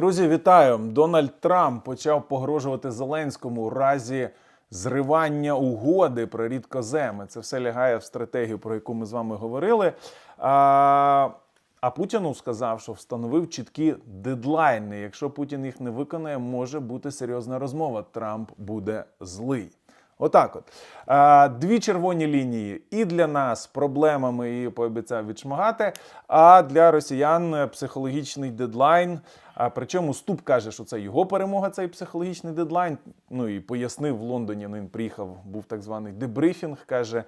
Друзі, вітаю! Дональд Трамп почав погрожувати Зеленському у разі зривання угоди про рідкоземи. Це все лягає в стратегію, про яку ми з вами говорили. А, а Путіну сказав, що встановив чіткі дедлайни. Якщо Путін їх не виконає, може бути серйозна розмова. Трамп буде злий. Отак, от дві червоні лінії і для нас проблемами її пообіцяв відшмагати. А для росіян психологічний дедлайн. А причому Ступ каже, що це його перемога, цей психологічний дедлайн. Ну і пояснив в Лондоні. Він приїхав, був так званий дебрифінг. каже.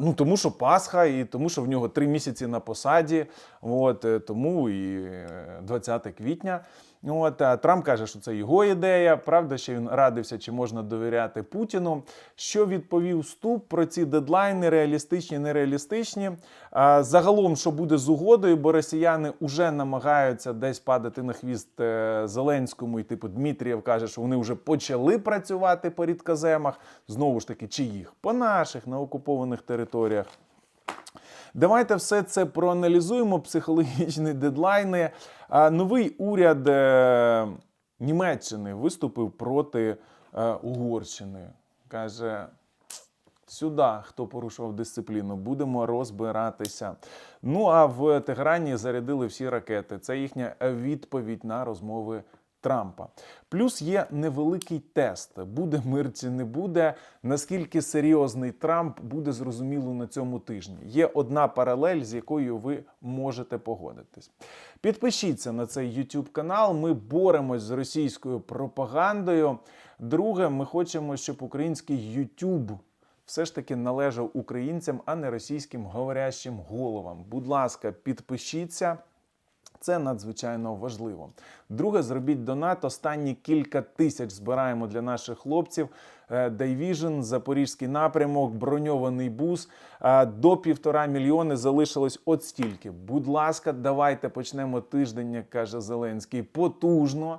Ну, тому що Пасха, і тому, що в нього три місяці на посаді. От, е, тому і е, 20 квітня. От, Трамп каже, що це його ідея. Правда, що він радився, чи можна довіряти Путіну. Що відповів Ступ про ці дедлайни, реалістичні, нереалістичні. А, Загалом, що буде з угодою, бо росіяни вже намагаються десь падати на хвіст е, Зеленському, і типу Дмитрієв каже, що вони вже почали працювати по рідкоземах. Знову ж таки, чиїх? По наших на окупованих територіях. Давайте все це проаналізуємо. Психологічні дедлайни. Новий уряд е, Німеччини виступив проти е, Угорщини. Каже. Сюди, хто порушував дисципліну, будемо розбиратися. Ну а в Теграні зарядили всі ракети. Це їхня відповідь на розмови Трампа. Плюс є невеликий тест: буде мир чи не буде. Наскільки серйозний Трамп буде зрозуміло на цьому тижні. Є одна паралель, з якою ви можете погодитись. Підпишіться на цей YouTube канал. Ми боремось з російською пропагандою. Друге, ми хочемо, щоб український YouTube все ж таки належав українцям, а не російським говорящим головам. Будь ласка, підпишіться. Це надзвичайно важливо. Друге, зробіть донат. Останні кілька тисяч збираємо для наших хлопців. Дайвіжн, Запорізький напрямок, броньований бус. Е, До півтора мільйони залишилось от стільки. Будь ласка, давайте почнемо тиждень, як каже Зеленський, потужно.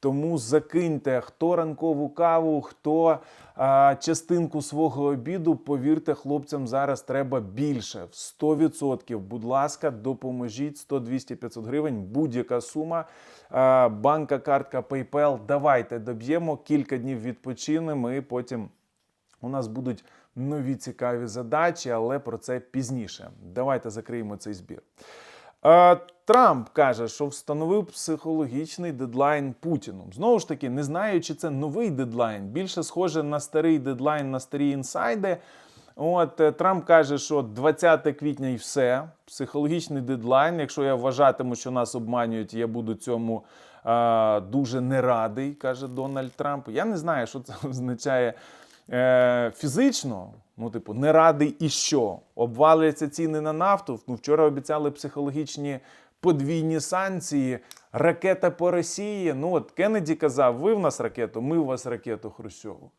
Тому закиньте хто ранкову каву, хто а, частинку свого обіду. Повірте, хлопцям зараз треба більше. В 100%. Будь ласка, допоможіть 100, 200, 500 гривень. Будь-яка сума. А, банка, картка, PayPal. Давайте доб'ємо. Кілька днів відпочинемо і потім у нас будуть нові цікаві задачі, але про це пізніше. Давайте закриємо цей збір. Е, Трамп каже, що встановив психологічний дедлайн Путіну. Знову ж таки, не знаю, чи це новий дедлайн. Більше схоже на старий дедлайн, на старі інсайди. От е, Трамп каже, що 20 квітня і все. Психологічний дедлайн. Якщо я вважатиму, що нас обманюють, я буду цьому е, дуже не радий, каже Дональд Трамп. Я не знаю, що це означає е, фізично. Ну, типу, не радий і що? Обваляться ціни на нафту. Ну, вчора обіцяли психологічні подвійні санкції, ракета по Росії. Ну, от Кеннеді казав: ви в нас ракету, ми в вас ракету Хрущову.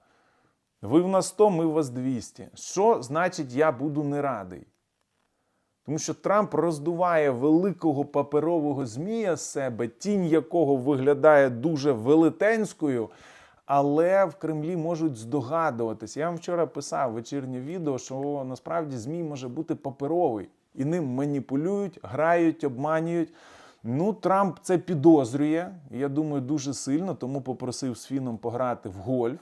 Ви в нас 100, ми в вас 200. Що значить я буду не радий? Тому що Трамп роздуває великого паперового змія з себе, тінь якого виглядає дуже велетенською, але в Кремлі можуть здогадуватися. Я вам вчора писав вечірнє відео, що насправді змій може бути паперовий, і ним маніпулюють, грають, обманюють. Ну, Трамп це підозрює. Я думаю, дуже сильно, тому попросив з Фіном пограти в гольф.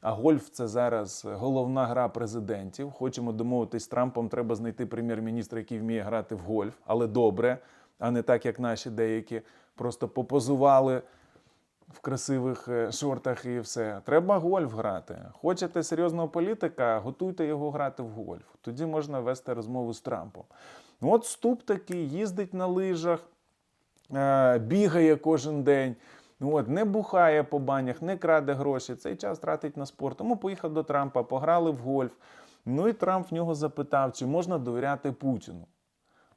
А гольф це зараз головна гра президентів. Хочемо домовитись з Трампом. Треба знайти прем'єр-міністра, який вміє грати в гольф, але добре, а не так, як наші деякі просто попозували в красивих е, шортах і все. Треба гольф грати. Хочете серйозного політика, готуйте його грати в гольф. Тоді можна вести розмову з Трампом. Ну, От ступ такий, їздить на лижах, е, бігає кожен день. Ну, От, не бухає по банях, не краде гроші. Цей час тратить на спорт. Тому поїхав до Трампа, пограли в гольф. Ну і Трамп в нього запитав, чи можна довіряти Путіну.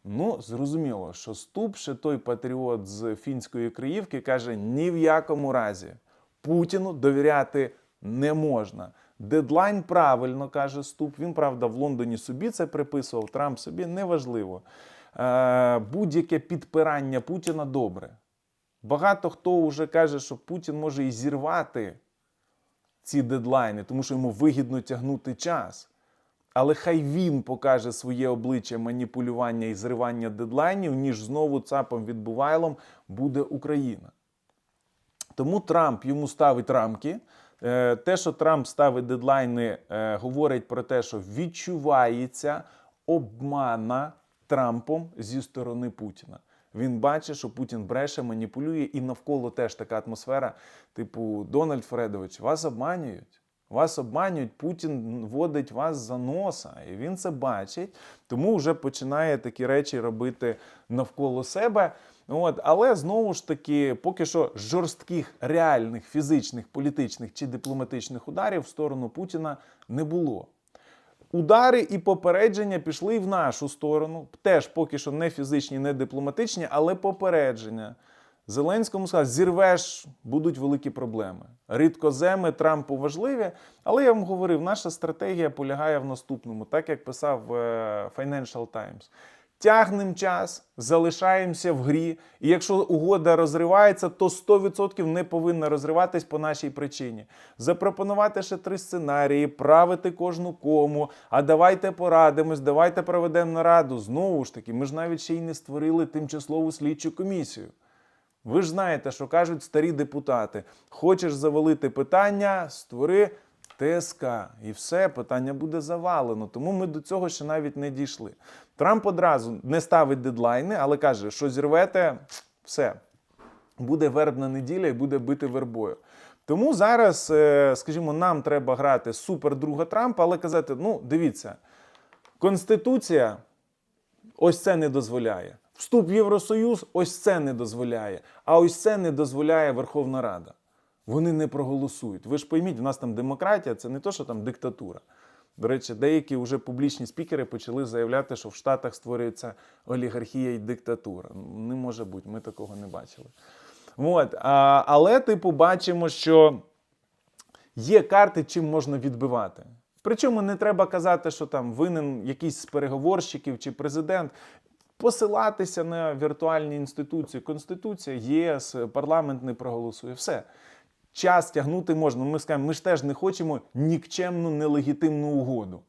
Ну, зрозуміло, що Ступ, ще той патріот з фінської Криївки, каже: ні в якому разі Путіну довіряти не можна. Дедлайн правильно каже Ступ. Він, правда, в Лондоні собі це приписував, Трамп собі неважливо. Е, Будь-яке підпирання Путіна добре. Багато хто вже каже, що Путін може і зірвати ці дедлайни, тому що йому вигідно тягнути час. Але хай він покаже своє обличчя маніпулювання і зривання дедлайнів, ніж знову цапом відбувайлом буде Україна. Тому Трамп йому ставить рамки. Е, Те, що Трамп ставить дедлайни, е, говорить про те, що відчувається обмана Трампом зі сторони Путіна. Він бачить, що Путін бреше, маніпулює, і навколо теж така атмосфера. Типу, Дональд Фредович, вас обманюють. Вас обманюють, Путін водить вас за носа, і він це бачить, тому вже починає такі речі робити навколо себе. От, але знову ж таки, поки що жорстких реальних фізичних, політичних чи дипломатичних ударів в сторону Путіна не було. Удари і попередження пішли і в нашу сторону. Теж поки що не фізичні, не дипломатичні, але попередження. Зеленському сказав, зірвеш, будуть великі проблеми. Рідкоземи Трампу важливі, але я вам говорив, наша стратегія полягає в наступному, так як писав е, Financial Times. Тягнемо час, залишаємося в грі, і якщо угода розривається, то 100% не повинна розриватись по нашій причині. Запропонувати ще три сценарії, правити кожну кому. А давайте порадимось, давайте проведемо нараду. Знову ж таки, ми ж навіть ще й не створили тимчасову слідчу комісію. Ви ж знаєте, що кажуть старі депутати: хочеш завалити питання, створи ТСК, і все, питання буде завалено. Тому ми до цього ще навіть не дійшли. Трамп одразу не ставить дедлайни, але каже, що зірвете, все, буде вербна неділя і буде бити вербою. Тому зараз, е, скажімо, нам треба грати супердруга Трампа, але казати: ну, дивіться, Конституція ось це не дозволяє. Вступ в Євросоюз ось це не дозволяє. А ось це не дозволяє Верховна Рада. Вони не проголосують. Ви ж пойміть, у нас там демократія, це не то, що там диктатура. До речі, деякі вже публічні спікери почали заявляти, що в Штатах створюється олігархія і диктатура. Не може бути, ми такого не бачили. От, а, але, типу, бачимо, що є карти, чим можна відбивати. Причому не треба казати, що там винен якийсь з переговорщиків чи президент. Посилатися на віртуальні інституції. Конституція, ЄС, парламент не проголосує. Все. Час тягнути можна. Ми скажемо, ми ж теж не хочемо нікчемну нелегітимну угоду.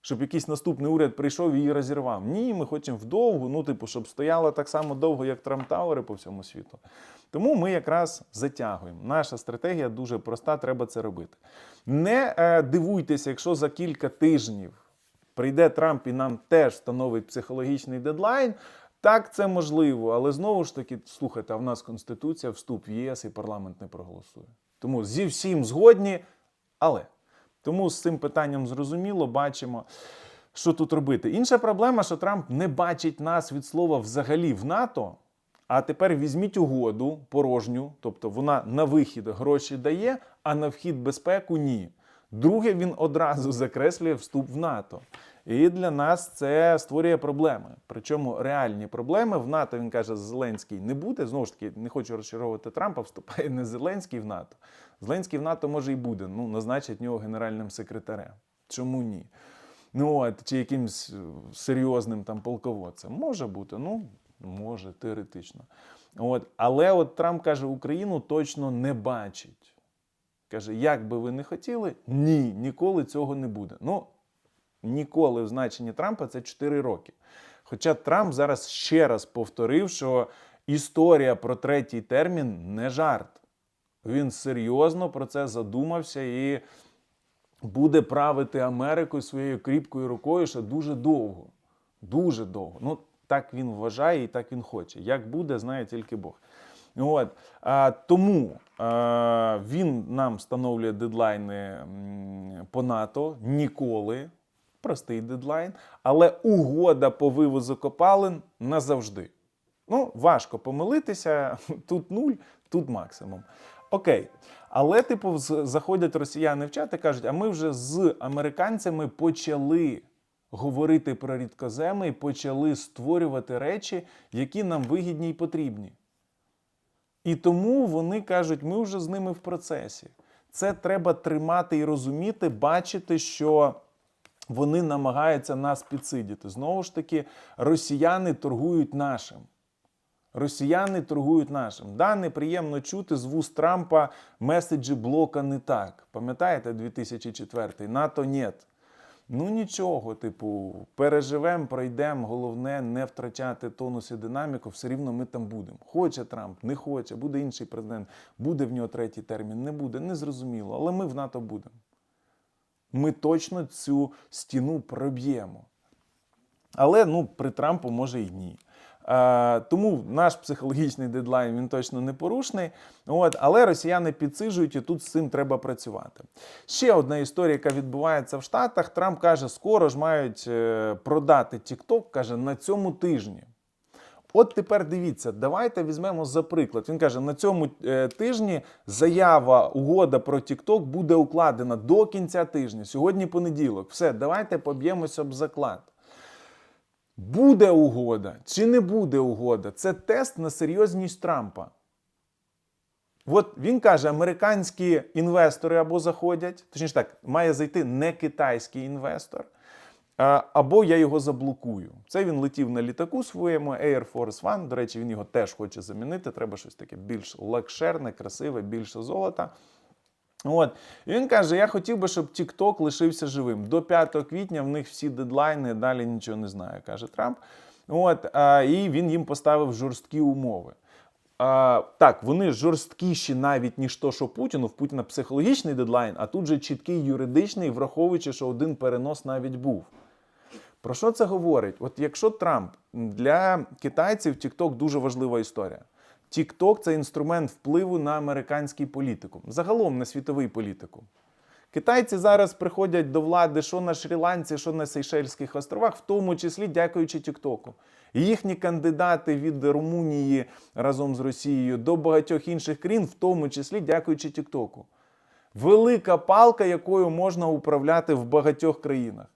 Щоб якийсь наступний уряд прийшов і її розірвав. Ні, ми хочемо вдовгу, ну, типу, щоб стояла так само довго, як Трамп Тауери по всьому світу. Тому ми якраз затягуємо. Наша стратегія дуже проста, треба це робити. Не е, дивуйтеся, якщо за кілька тижнів прийде Трамп і нам теж встановить психологічний дедлайн. Так, це можливо, але знову ж таки, слухайте, а в нас Конституція, вступ в ЄС і парламент не проголосує. Тому зі всім згодні, але. Тому з цим питанням зрозуміло, бачимо, що тут робити. Інша проблема, що Трамп не бачить нас від слова взагалі в НАТО. А тепер візьміть угоду порожню, тобто вона на вихід гроші дає, а на вхід безпеку ні. Друге, він одразу закреслює вступ в НАТО. І для нас це створює проблеми. Причому реальні проблеми в НАТО він каже, Зеленський не буде. Знову ж таки, не хочу розчаровувати Трампа, вступає не Зеленський в НАТО. Зеленський в НАТО може і буде. Ну, назначать нього генеральним секретарем. Чому ні? Ну от, чи якимсь е, серйозним там полководцем. Може бути, ну може, теоретично. От, але от Трамп каже, Україну точно не бачить. Каже, як би ви не хотіли, ні, ніколи цього не буде. Ну, ніколи в значенні Трампа це 4 роки. Хоча Трамп зараз ще раз повторив, що історія про третій термін не жарт. Він серйозно про це задумався і буде правити Америкою своєю кріпкою рукою ще дуже довго. Дуже довго. Ну, так він вважає і так він хоче. Як буде, знає тільки Бог. От. Тому а, він нам встановлює дедлайни по НАТО ніколи. Простий дедлайн, але угода по вивозу копалин назавжди. Ну, важко помилитися. Тут нуль, тут максимум. Окей. Але, типу, заходять росіяни в чат і кажуть, а ми вже з американцями почали говорити про рідкоземи і почали створювати речі, які нам вигідні і потрібні. І тому вони кажуть, ми вже з ними в процесі. Це треба тримати і розуміти, бачити, що вони намагаються нас підсидіти. Знову ж таки, росіяни торгують нашим. Росіяни торгують нашим. Да, неприємно чути з вуст Трампа меседжі блока не так. Пам'ятаєте 2004 НАТО нет. Ну нічого, типу, переживемо, пройдемо. Головне не втрачати тонус і динаміку. Все рівно ми там будемо. Хоче Трамп, не хоче, буде інший президент, буде в нього третій термін, не буде, незрозуміло. Але ми в НАТО будемо. Ми точно цю стіну проб'ємо. Але ну, при Трампу може і ні. Е, тому наш психологічний дедлайн він точно не порушний. От, але росіяни підсижують і тут з цим треба працювати. Ще одна історія, яка відбувається в Штатах. Трамп каже, скоро ж мають е, продати TikTok, каже, на цьому тижні. От тепер дивіться, давайте візьмемо за приклад. Він каже: на цьому е, тижні заява угода про TikTok буде укладена до кінця тижня. Сьогодні понеділок. Все, давайте поб'ємося об заклад. Буде угода чи не буде угода? Це тест на серйозність Трампа. От він каже, американські інвестори або заходять, точніше так, має зайти не китайський інвестор, або я його заблокую. Це він летів на літаку своєму Air Force One. До речі, він його теж хоче замінити. Треба щось таке більш лакшерне, красиве, більше золота. От і він каже: я хотів би, щоб TikTok лишився живим. До 5 квітня в них всі дедлайни, далі нічого не знаю, каже Трамп. От, а, і він їм поставив жорсткі умови. А, так, вони жорсткіші навіть ніж то, що Путіну. В Путіна психологічний дедлайн, а тут же чіткий юридичний, враховуючи, що один перенос навіть був. Про що це говорить? От якщо Трамп для китайців TikTok дуже важлива історія. TikTok – це інструмент впливу на американський політику, загалом на світовий політику. Китайці зараз приходять до влади, що на Шрі-Ланці, що на Сейшельських островах, в тому числі дякуючи Тіктоку. Їхні кандидати від Румунії разом з Росією до багатьох інших країн, в тому числі дякуючи Тіктоку. Велика палка, якою можна управляти в багатьох країнах.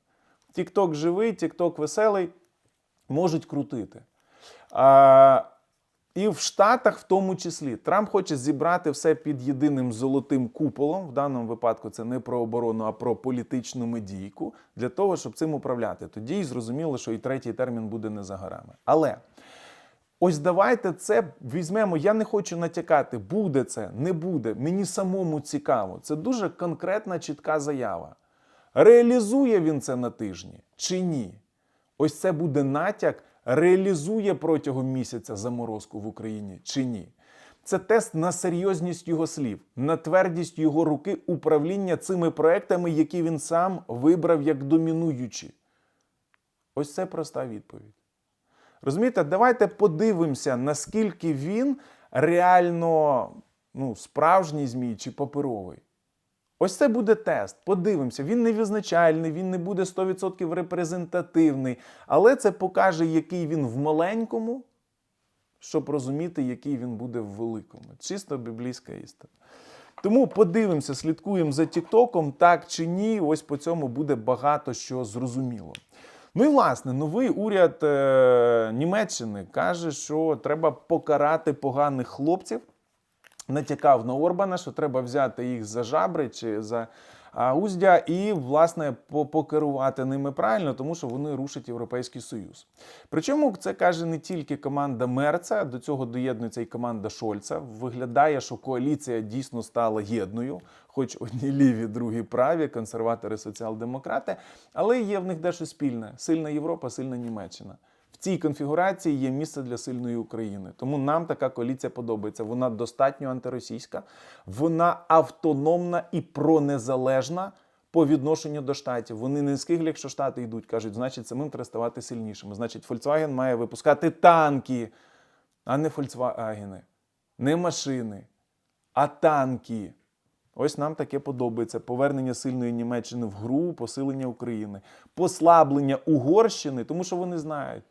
Тікток живий, Тікток веселий, можуть крутити. А, і в Штатах, в тому числі, Трамп хоче зібрати все під єдиним золотим куполом. В даному випадку це не про оборону, а про політичну медійку для того, щоб цим управляти. Тоді й зрозуміло, що і третій термін буде не за горами. Але ось давайте це візьмемо. Я не хочу натякати, буде це, не буде. Мені самому цікаво. Це дуже конкретна, чітка заява. Реалізує він це на тижні чи ні? Ось це буде натяк реалізує протягом місяця заморозку в Україні чи ні. Це тест на серйозність його слів, на твердість його руки управління цими проектами, які він сам вибрав як домінуючі. Ось це проста відповідь. Розумієте, давайте подивимося, наскільки він реально ну, справжній змій чи паперовий. Ось це буде тест. Подивимося. Він не визначальний, він не буде 100% репрезентативний, але це покаже, який він в маленькому, щоб розуміти, який він буде в великому. Чисто біблійська істина. Тому подивимося, слідкуємо за Тіктоком, так чи ні. Ось по цьому буде багато що зрозуміло. Ну і власне, новий уряд е- Німеччини каже, що треба покарати поганих хлопців натякав на Орбана, що треба взяти їх за жабри чи за уздя і, власне, покерувати ними правильно, тому що вони рушать Європейський Союз. Причому це каже не тільки команда Мерца, до цього доєднується і команда Шольца. Виглядає, що коаліція дійсно стала єдною, хоч одні ліві, другі праві, консерватори, соціал-демократи, але є в них дещо спільне: сильна Європа, сильна Німеччина цій конфігурації є місце для сильної України. Тому нам така коаліція подобається. Вона достатньо антиросійська, вона автономна і пронезалежна по відношенню до штатів. Вони не скиглі, якщо штати йдуть, кажуть, значить, самим треба ставати сильнішими. Значить, Volkswagen має випускати танки, а не Volkswagen, не машини, а танки. Ось нам таке подобається: повернення сильної Німеччини в гру, посилення України, послаблення Угорщини, тому що вони знають,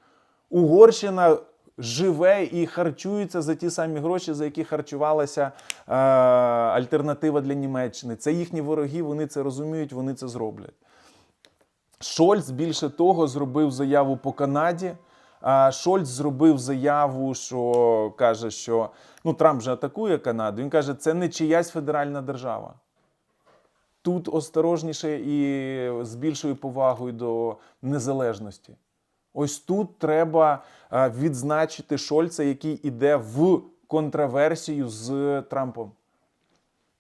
Угорщина живе і харчується за ті самі гроші, за які харчувалася е, альтернатива для Німеччини. Це їхні вороги, вони це розуміють, вони це зроблять. Шольц більше того зробив заяву по Канаді. А Шольц зробив заяву, що каже, що ну Трамп же атакує Канаду. Він каже, це не чиясь федеральна держава. Тут осторожніше і з більшою повагою до незалежності. Ось тут треба е, відзначити Шольца, який іде в контраверсію з Трампом.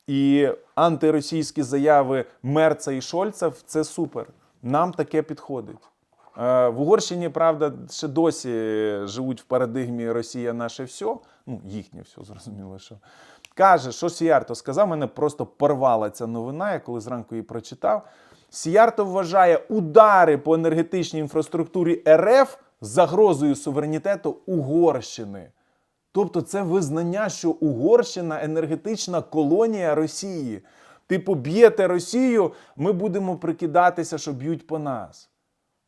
І антиросійські заяви Мерца і Шольца це супер. Нам таке підходить. Е, В Угорщині, правда, ще досі живуть в парадигмі Росія наше все. Ну, їхнє все, зрозуміло, що. Каже, що Сіярто сказав, мене просто порвала ця новина, я коли зранку її прочитав. Сіярто вважає удари по енергетичній інфраструктурі РФ загрозою суверенітету Угорщини. Тобто це визнання, що Угорщина енергетична колонія Росії. Типу, б'єте Росію, ми будемо прикидатися, що б'ють по нас.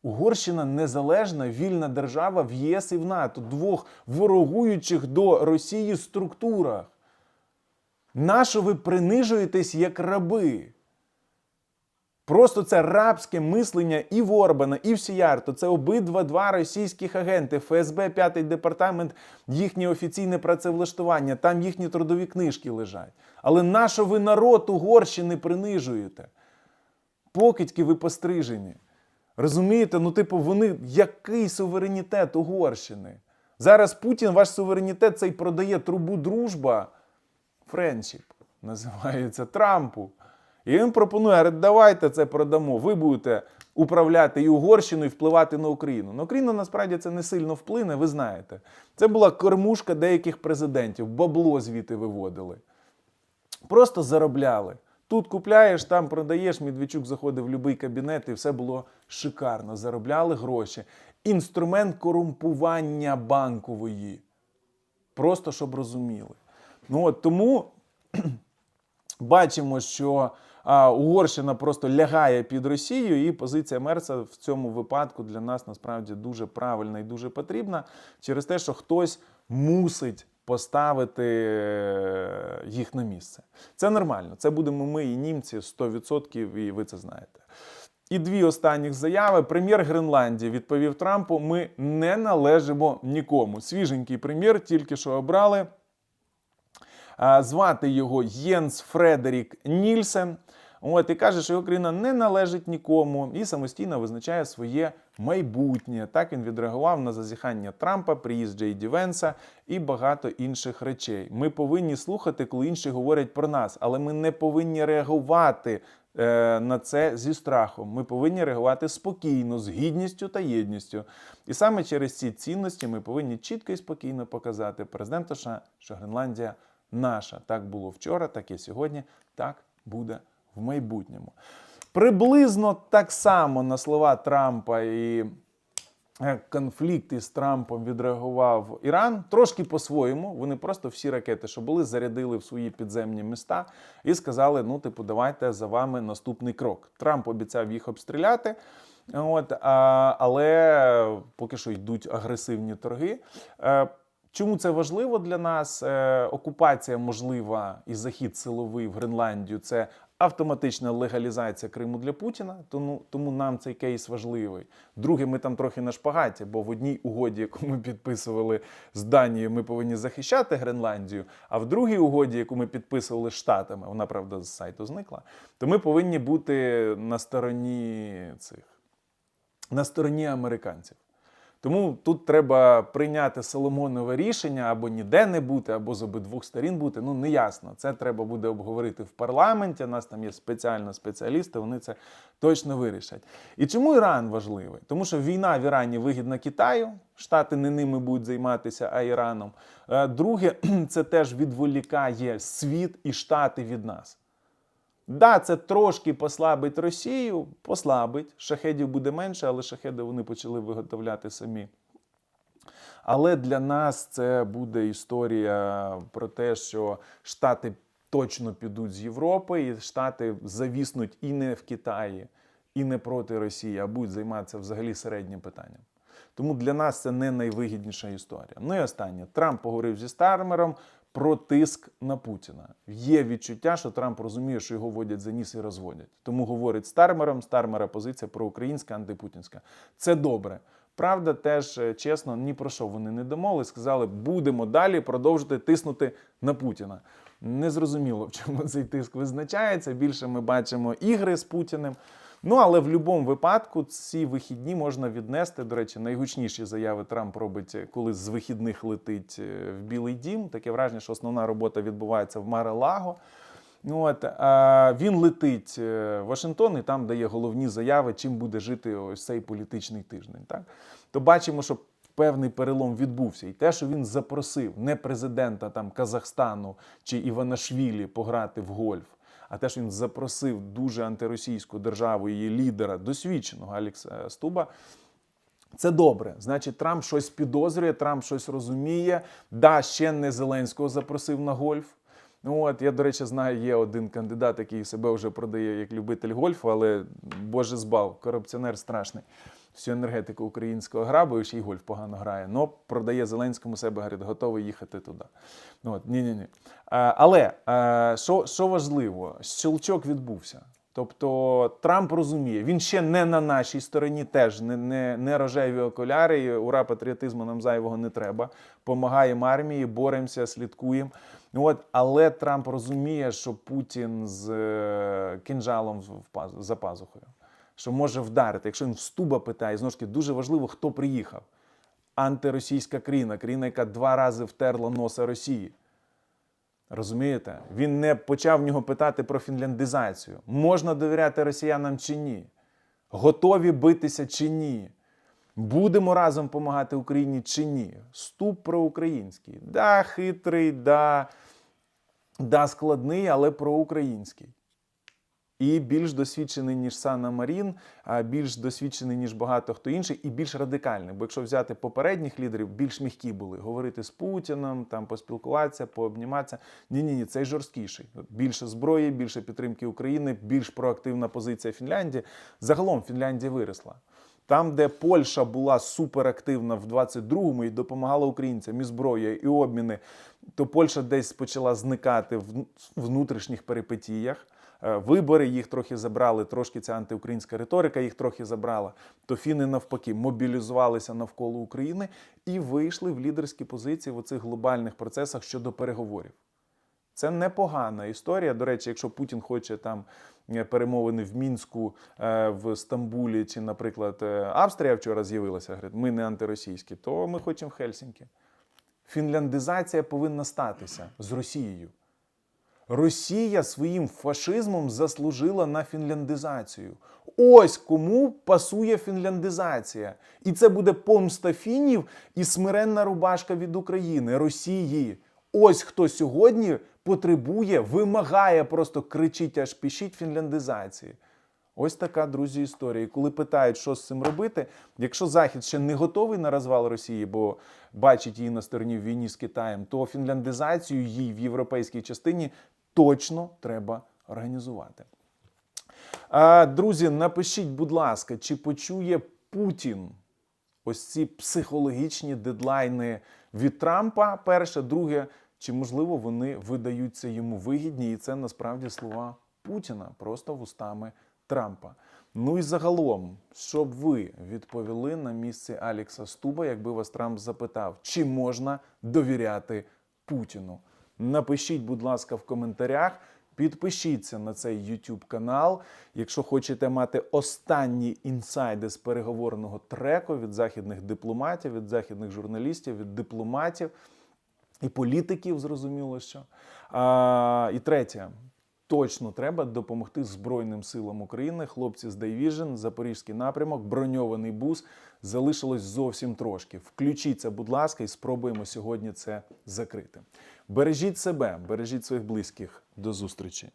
Угорщина незалежна вільна держава в ЄС і в НАТО, двох ворогуючих до Росії структурах. Нащо ви принижуєтесь як раби? Просто це рабське мислення і в Орбана, і в Сіярто. Це обидва два російських агенти, ФСБ, п'ятий департамент, їхнє офіційне працевлаштування. Там їхні трудові книжки лежать. Але нащо ви народ Угорщини принижуєте? Покидьки ви пострижені. Розумієте? Ну, типу, вони який суверенітет Угорщини? Зараз Путін ваш суверенітет цей продає трубу дружба. Френчіп називається Трампу. І він пропонує, говорить, давайте це продамо. Ви будете управляти і Угорщиною, і впливати на Україну. На Україну насправді це не сильно вплине, ви знаєте. Це була кормушка деяких президентів, бабло звідти виводили. Просто заробляли. Тут купляєш, там продаєш. Медведчук заходив в будь-який кабінет, і все було шикарно. Заробляли гроші. Інструмент корумпування банкової. Просто щоб розуміли. Ну от тому бачимо, що а, Угорщина просто лягає під Росію, і позиція Мерца в цьому випадку для нас насправді дуже правильна і дуже потрібна через те, що хтось мусить поставити е, їх на місце. Це нормально. Це будемо ми і німці 100%, і ви це знаєте. І дві останніх заяви. Прем'єр Гренландії відповів Трампу: ми не належимо нікому. Свіженький прем'єр тільки що обрали. Звати його Єнс Фредерік Нільсен. От, і каже, що його країна не належить нікому і самостійно визначає своє майбутнє. Так він відреагував на зазіхання Трампа, приїзд Джей Ді і багато інших речей. Ми повинні слухати, коли інші говорять про нас, але ми не повинні реагувати е, на це зі страхом. Ми повинні реагувати спокійно, з гідністю та єдністю. І саме через ці цінності ми повинні чітко і спокійно показати президенту США, що Гренландія наша. Так було вчора, так і сьогодні, так буде в майбутньому. Приблизно так само на слова Трампа і е, конфлікт із Трампом відреагував Іран трошки по-своєму. Вони просто всі ракети, що були, зарядили в свої підземні міста і сказали: ну, типу, давайте за вами наступний крок. Трамп обіцяв їх обстріляти. От, а, але поки що йдуть агресивні торги. Е, Чому це важливо для нас? Е, окупація можлива і захід силовий в Гренландію це автоматична легалізація Криму для Путіна, тому, тому нам цей кейс важливий. Друге, ми там трохи на шпагаті, бо в одній угоді, яку ми підписували з Данією, ми повинні захищати Гренландію. А в другій угоді, яку ми підписували з Штатами, вона правда з сайту зникла, то ми повинні бути на стороні цих на стороні американців. Тому тут треба прийняти Соломонове рішення або ніде не бути, або з обидвох сторін бути. Ну не ясно. Це треба буде обговорити в парламенті. У нас там є спеціально спеціалісти, вони це точно вирішать. І чому Іран важливий? Тому що війна в Ірані вигідна Китаю, Штати не ними будуть займатися, а Іраном. Е, Друге, це теж відволікає світ і Штати від нас. Да, це трошки послабить Росію, послабить. Шахедів буде менше, але шахеди вони почали виготовляти самі. Але для нас це буде історія про те, що Штати точно підуть з Європи, і Штати завіснуть і не в Китаї, і не проти Росії, а будуть займатися взагалі середнім питанням. Тому для нас це не найвигідніша історія. Ну і останнє. Трамп поговорив зі Стармером про тиск на Путіна. Є відчуття, що Трамп розуміє, що його водять за ніс і розводять. Тому говорить Стармером, Стармера позиція проукраїнська, антипутінська. Це добре. Правда, теж е, чесно, ні про що вони не домовили. Сказали, будемо далі продовжувати тиснути на Путіна. Незрозуміло, в чому цей тиск визначається. Більше ми бачимо ігри з Путіним. Ну, але в будь-якому випадку ці вихідні можна віднести. До речі, найгучніші заяви Трамп робить, коли з вихідних летить е, в Білий Дім. Таке враження, що основна робота відбувається в Маре-Лаго. Ну, От, а, він летить е, в Вашингтон і там дає головні заяви, чим буде жити ось цей політичний тиждень. Так? То бачимо, що певний перелом відбувся. І те, що він запросив не президента там, Казахстану чи Іванашвілі пограти в гольф, а те, що він запросив дуже антиросійську державу, її лідера, досвідченого Алекса Стуба. Це добре. Значить, Трамп щось підозрює, Трамп щось розуміє. Да, ще не Зеленського запросив на гольф. Ну от я, до речі, знаю, є один кандидат, який себе вже продає як любитель гольфу, але боже збав, корупціонер страшний. Всю енергетику українського грабує, ще й гольф погано грає. Но продає Зеленському себе, говорить, готовий їхати туди. Ну, от, ні-ні-ні. А, але а, що, що важливо, щелчок відбувся. Тобто Трамп розуміє, він ще не на нашій стороні, теж не, не, не рожеві окуляри. Ура, патріотизму нам зайвого не треба. Помагаємо армії, боремося, слідкуємо. Ну, От, але Трамп розуміє, що Путін з е, кинжалом в, в паз- за пазухою, що може вдарити. Якщо він в стуба питає, знову ж таки, дуже важливо, хто приїхав. Антиросійська країна, країна, яка два рази втерла носа Росії. Розумієте? Він не почав в нього питати про фінляндизацію. Можна довіряти росіянам чи ні? Готові битися чи ні? Будемо разом допомагати Україні чи ні? Ступ проукраїнський. Да, хитрий, да, да, складний, але проукраїнський. І більш досвідчений, ніж Санна Марін, більш досвідчений, ніж багато хто інший, і більш радикальний. Бо якщо взяти попередніх лідерів, більш м'які були. Говорити з Путіном, там поспілкуватися, пообніматися. Ні, ні, ні, цей жорсткіший. Більше зброї, більше підтримки України, більш проактивна позиція Фінляндії. Загалом Фінляндія виросла. Там, де Польща була суперактивна в 22-му і допомагала українцям і зброєю, і обміни, то Польща десь почала зникати в внутрішніх перипетіях. Е, Вибори їх трохи забрали, трошки ця антиукраїнська риторика їх трохи забрала. То фіни навпаки мобілізувалися навколо України і вийшли в лідерські позиції в оцих глобальних процесах щодо переговорів. Це непогана історія. До речі, якщо Путін хоче там е, перемовини в Мінську, е, в Стамбулі чи, наприклад, Австрія вчора з'явилася, говорить, ми не антиросійські, то ми хочемо в Хельсінкі. Фінляндизація повинна статися з Росією. Росія своїм фашизмом заслужила на фінляндизацію. Ось кому пасує фінляндизація. І це буде помста фінів і смиренна рубашка від України, Росії. Ось хто сьогодні потребує, вимагає, просто кричить, аж пішіть фінляндизації. Ось така, друзі, історія. І коли питають, що з цим робити, якщо Захід ще не готовий на розвал Росії, бо бачить її на стороні в війні з Китаєм, то фінляндизацію їй в європейській частині точно треба організувати. Друзі, напишіть, будь ласка, чи почує Путін ось ці психологічні дедлайни від Трампа? Перше, друге, чи можливо вони видаються йому вигідні? І це насправді слова Путіна, просто вустами Трампа. Ну і загалом, що б ви відповіли на місці Алекса Стуба, якби вас Трамп запитав, чи можна довіряти Путіну? Напишіть, будь ласка, в коментарях. Підпишіться на цей YouTube канал. Якщо хочете мати останні інсайди з переговорного треку від західних дипломатів, від західних журналістів, від дипломатів і політиків, зрозуміло, що. А, і третє. Точно треба допомогти Збройним силам України. Хлопці з Дайвіжен, Запорізький напрямок, броньований бус. Залишилось зовсім трошки. Включіться, будь ласка, і спробуємо сьогодні це закрити. Бережіть себе, бережіть своїх близьких. До зустрічі.